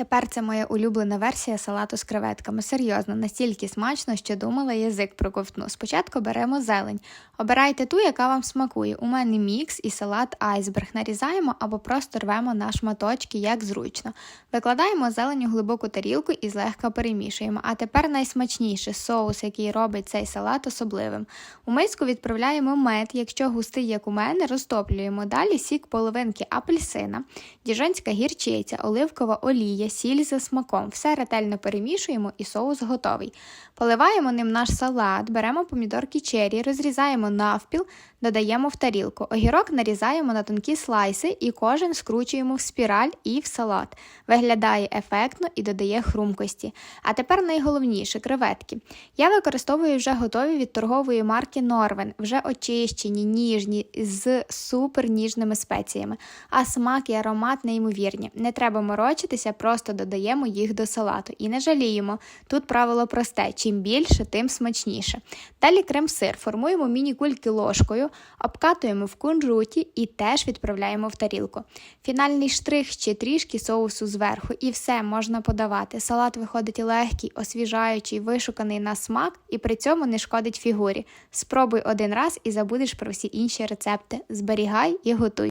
Тепер це моя улюблена версія салату з креветками. Серйозно, настільки смачно, що думала язик проковтну. Спочатку беремо зелень. Обирайте ту, яка вам смакує. У мене мікс і салат айсберг. Нарізаємо або просто рвемо на шматочки, як зручно. Викладаємо зелень у глибоку тарілку і злегка перемішуємо. А тепер найсмачніше соус, який робить цей салат особливим. У миску відправляємо мед. Якщо густий, як у мене, розтоплюємо. Далі сік половинки апельсина, діжонська гірчиця, оливкова олія, сіль за смаком. Все ретельно перемішуємо і соус готовий. Поливаємо ним наш салат, беремо помідорки чері, розрізаємо навпіл, додаємо в тарілку. Огірок нарізаємо на тонкі слайси і кожен скручуємо в спіраль і в салат. Виглядає ефектно і додає хрумкості. А тепер найголовніше креветки. Я використовую вже готові від торгової марки Норвен, вже очищені, ніжні, з супер ніжними спеціями. А смак і аромат неймовірні. Не треба морочитися, просто додаємо їх до салату. І не жаліємо. Тут правило просте: чим більше, тим смачніше. Далі крем-сир. Формуємо міні-кульки ложкою, обкатуємо в кунжуті і теж відправляємо в тарілку. Фінальний штрих ще трішки соусу зверху, і все можна подавати. Салат виходить легкий, освіжаючий, вишуканий на смак і при цьому не шкодить фігурі. Спробуй один раз і забудеш про всі інші рецепти. Зберігай і готуй.